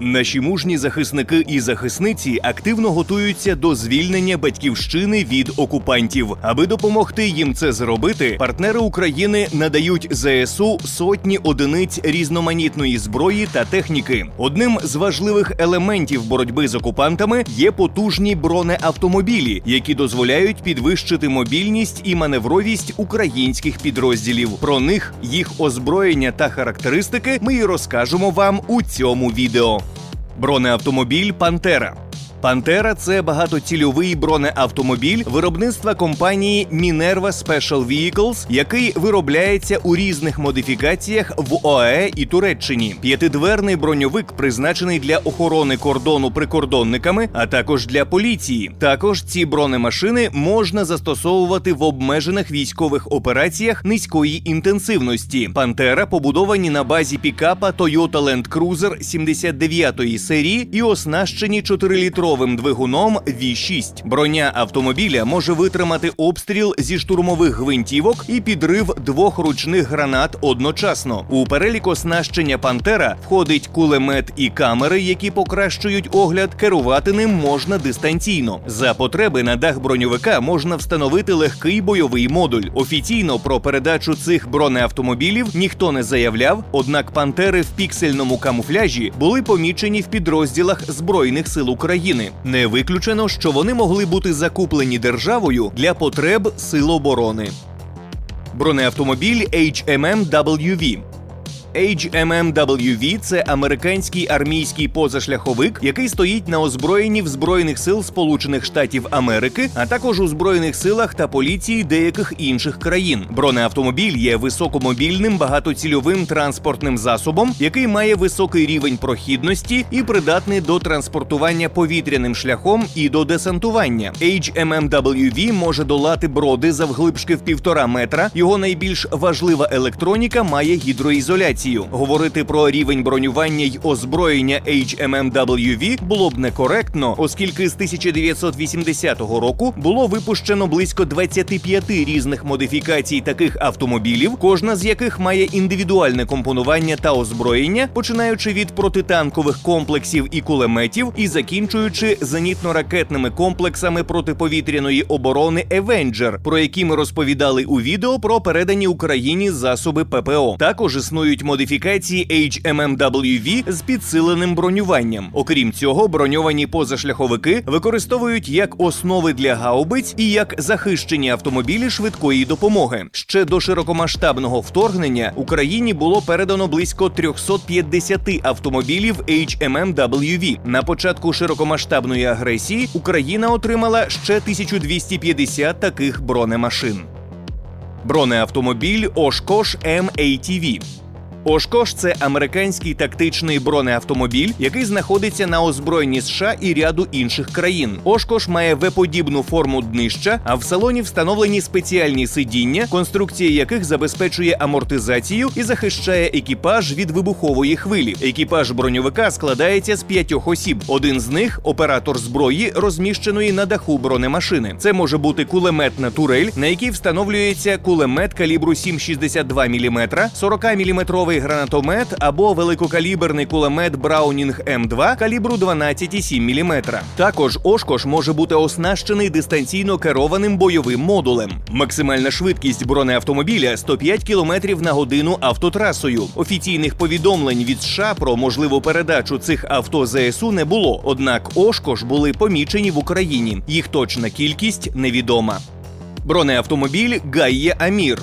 Наші мужні захисники і захисниці активно готуються до звільнення батьківщини від окупантів. Аби допомогти їм це зробити, партнери України надають ЗСУ сотні одиниць різноманітної зброї та техніки. Одним з важливих елементів боротьби з окупантами є потужні бронеавтомобілі, які дозволяють підвищити мобільність і маневровість українських підрозділів. Про них, їх озброєння та характеристики ми і розкажемо вам у цьому відео. Бронеавтомобіль Пантера. Пантера це багатоцільовий бронеавтомобіль виробництва компанії Minerva Special Vehicles, який виробляється у різних модифікаціях в ОАЕ і Туреччині. П'ятидверний броньовик призначений для охорони кордону прикордонниками, а також для поліції. Також ці бронемашини можна застосовувати в обмежених військових операціях низької інтенсивності. Пантера побудовані на базі пікапа Toyota Land Cruiser 79-ї серії і оснащені 4-літровим двигуном V6. Броня автомобіля може витримати обстріл зі штурмових гвинтівок і підрив двох ручних гранат одночасно. У перелік оснащення Пантера входить кулемет і камери, які покращують огляд. Керувати ним можна дистанційно. За потреби на дах броньовика можна встановити легкий бойовий модуль. Офіційно про передачу цих бронеавтомобілів ніхто не заявляв, однак пантери в піксельному камуфляжі були помічені в підрозділах Збройних сил України. Не виключено, що вони могли бути закуплені державою для потреб сил оборони. Бронеавтомобіль HMM-WV HMMWV – це американський армійський позашляховик, який стоїть на озброєнні в збройних сил Сполучених Штатів Америки, а також у збройних силах та поліції деяких інших країн. Бронеавтомобіль є високомобільним багатоцільовим транспортним засобом, який має високий рівень прохідності і придатний до транспортування повітряним шляхом і до десантування. HMMWV може долати броди завглибшки в півтора метра. Його найбільш важлива електроніка має гідроізоляцію. Говорити про рівень бронювання й озброєння HMMWV було б некоректно, оскільки з 1980 року було випущено близько 25 різних модифікацій таких автомобілів, кожна з яких має індивідуальне компонування та озброєння, починаючи від протитанкових комплексів і кулеметів і закінчуючи зенітно-ракетними комплексами протиповітряної оборони Avenger, про які ми розповідали у відео про передані Україні засоби ППО. Також існують модифікації HMMWV з підсиленим бронюванням. Окрім цього, броньовані позашляховики використовують як основи для гаубиць і як захищені автомобілі швидкої допомоги. Ще до широкомасштабного вторгнення Україні було передано близько 350 автомобілів HMMWV. На початку широкомасштабної агресії Україна отримала ще 1250 таких бронемашин. Бронеавтомобіль Oshkosh M-ATV. Oshkosh – це американський тактичний бронеавтомобіль, який знаходиться на озброєнні США і ряду інших країн. Oshkosh має веподібну форму днища, а в салоні встановлені спеціальні сидіння, конструкція яких забезпечує амортизацію і захищає екіпаж від вибухової хвилі. Екіпаж броньовика складається з п'ятьох осіб. Один з них оператор зброї, розміщеної на даху бронемашини. Це може бути кулеметна турель, на якій встановлюється кулемет калібру 7,62 мм, 40 мм гранатомет або великокаліберний кулемет Браунінг М2 калібру 12,7 мм. Також Ошкош може бути оснащений дистанційно керованим бойовим модулем. Максимальна швидкість бронеавтомобіля 105 км на годину автотрасою. Офіційних повідомлень від США про можливу передачу цих авто ЗСУ не було. Однак Ошкош були помічені в Україні. Їх точна кількість невідома. Бронеавтомобіль Гайє Амір.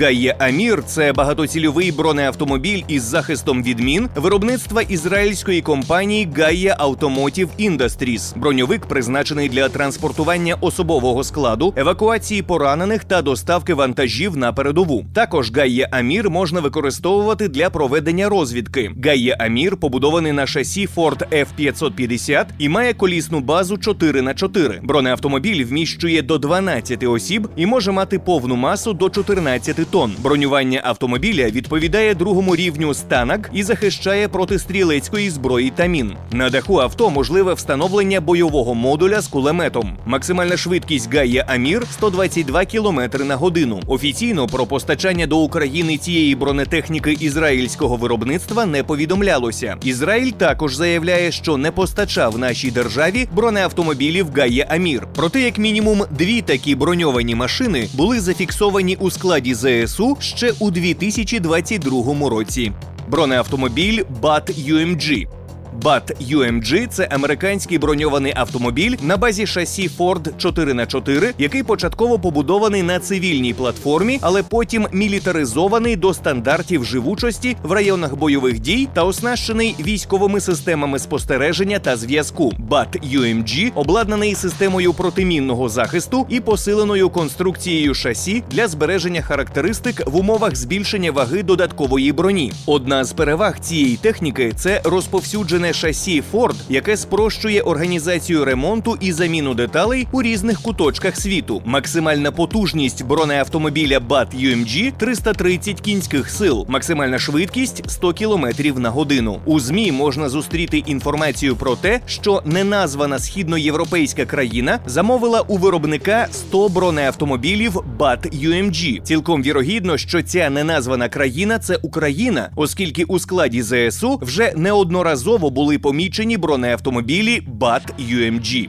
Гайє Амір це багатоцільовий бронеавтомобіль із захистом від мін виробництва ізраїльської компанії Gaia Automotive Industries. Броньовик призначений для транспортування особового складу, евакуації поранених та доставки вантажів на передову. Також Гайє Амір можна використовувати для проведення розвідки. Гайє Амір побудований на шасі Ford F550 і має колісну базу 4 х 4 Бронеавтомобіль вміщує до 12 осіб і може мати повну масу до 14 тонн. Бронювання автомобіля відповідає другому рівню станак і захищає проти стрілецької зброї та мін. На даху авто можливе встановлення бойового модуля з кулеметом. Максимальна швидкість Гайя Амір 122 км на годину. Офіційно про постачання до України цієї бронетехніки ізраїльського виробництва не повідомлялося. Ізраїль також заявляє, що не постачав нашій державі бронеавтомобілів Гайя Амір. Проте, як мінімум, дві такі броньовані машини були зафіксовані у складі ЗСУ ще у 2022 році. Бронеавтомобіль BAT UMG. BAT UMG – це американський броньований автомобіль на базі шасі Ford 4х4, який початково побудований на цивільній платформі, але потім мілітаризований до стандартів живучості в районах бойових дій та оснащений військовими системами спостереження та зв'язку. BAT UMG обладнаний системою протимінного захисту і посиленою конструкцією шасі для збереження характеристик в умовах збільшення ваги додаткової броні. Одна з переваг цієї техніки це розповсюджене шасі Ford, яке спрощує організацію ремонту і заміну деталей у різних куточках світу. Максимальна потужність бронеавтомобіля BAT UMG 330 кінських сил, максимальна швидкість 100 км на годину. У змі можна зустріти інформацію про те, що неназвана східноєвропейська країна замовила у виробника 100 бронеавтомобілів BAT UMG. Цілком вірогідно, що ця неназвана країна це Україна, оскільки у складі ЗСУ вже неодноразово були помічені бронеавтомобілі BAT UMG.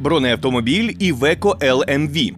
Бронеавтомобіль Івеко LMV.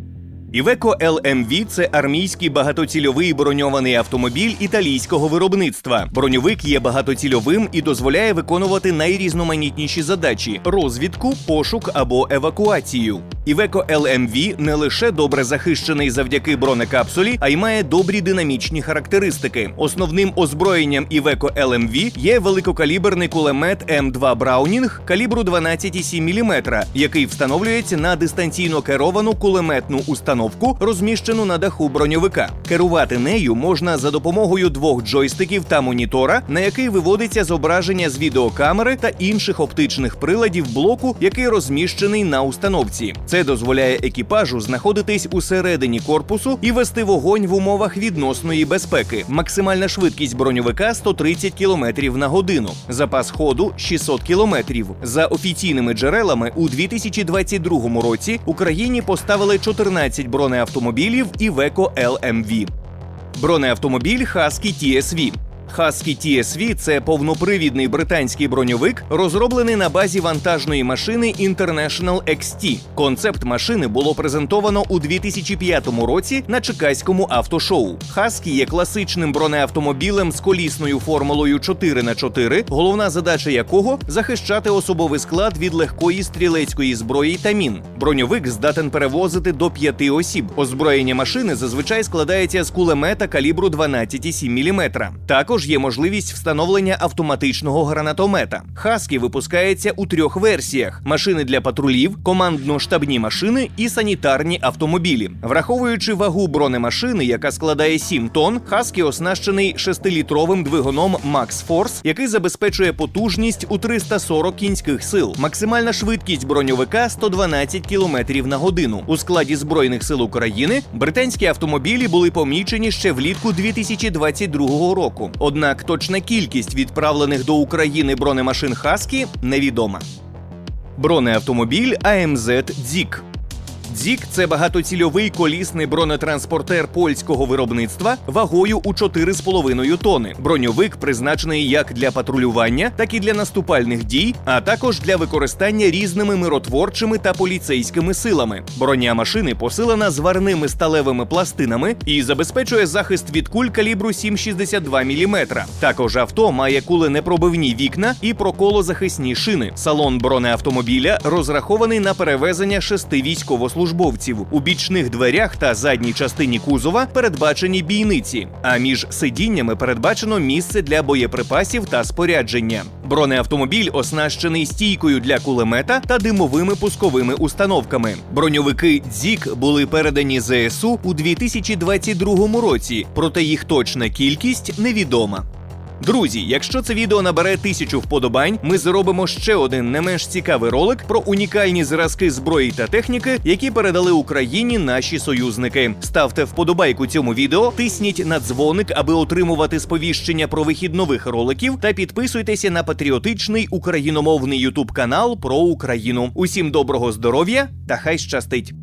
Івеко LMV – це армійський багатоцільовий броньований автомобіль італійського виробництва. Броньовик є багатоцільовим і дозволяє виконувати найрізноманітніші задачі: розвідку, пошук або евакуацію. Iveco LMV не лише добре захищений завдяки бронекапсулі, а й має добрі динамічні характеристики. Основним озброєнням Iveco LMV є великокаліберний кулемет М2 Браунінг калібру 12,7 мм, який встановлюється на дистанційно керовану кулеметну установку, розміщену на даху броньовика. Керувати нею можна за допомогою двох джойстиків та монітора, на який виводиться зображення з відеокамери та інших оптичних приладів блоку, який розміщений на установці. Це дозволяє екіпажу знаходитись усередині корпусу і вести вогонь в умовах відносної безпеки. Максимальна швидкість броньовика 130 км на годину, запас ходу 600 км. За офіційними джерелами, у 2022 році Україні поставили 14 бронеавтомобілів Iveco LMV. Бронеавтомобіль Husky TSV. Husky TSV – це повнопривідний британський броньовик, розроблений на базі вантажної машини International XT. Концепт машини було презентовано у 2005 році на Чикаському автошоу. Husky є класичним бронеавтомобілем з колісною формулою 4х4, головна задача якого захищати особовий склад від легкої стрілецької зброї та мін. Броньовик здатен перевозити до п'яти осіб. Озброєння машини зазвичай складається з кулемета калібру 12,7 мм. Також є можливість встановлення автоматичного гранатомета. Хаскі випускається у трьох версіях: машини для патрулів, командно-штабні машини і санітарні автомобілі. Враховуючи вагу бронемашини, яка складає 7 тонн, Хаскі оснащений 6-літровим двигуном Max Force, який забезпечує потужність у 340 кінських сил. Максимальна швидкість броньовика 112 км на годину. У складі збройних сил України британські автомобілі були помічені ще влітку 2022 року. Однак точна кількість відправлених до України бронемашин Хаскі невідома. Бронеавтомобіль АМЗ Дзік. Дзік це багатоцільовий колісний бронетранспортер польського виробництва вагою у 4,5 тони. Броньовик призначений як для патрулювання, так і для наступальних дій, а також для використання різними миротворчими та поліцейськими силами. Броня машини посилена зварними сталевими пластинами і забезпечує захист від куль калібру 7,62 мм. Також авто має куленепробивні вікна і проколозахисні шини. Салон бронеавтомобіля розрахований на перевезення шести військовослужбовців. У бічних дверях та задній частині кузова передбачені бійниці, а між сидіннями передбачено місце для боєприпасів та спорядження. Бронеавтомобіль оснащений стійкою для кулемета та димовими пусковими установками. Броньовики Дзік були передані ЗСУ у 2022 році, проте їх точна кількість невідома. Друзі, якщо це відео набере тисячу вподобань, ми зробимо ще один не менш цікавий ролик про унікальні зразки зброї та техніки, які передали Україні наші союзники. Ставте вподобайку цьому відео, тисніть на дзвоник, аби отримувати сповіщення про вихід нових роликів, та підписуйтеся на патріотичний україномовний ютуб канал про Україну. Усім доброго здоров'я та хай щастить!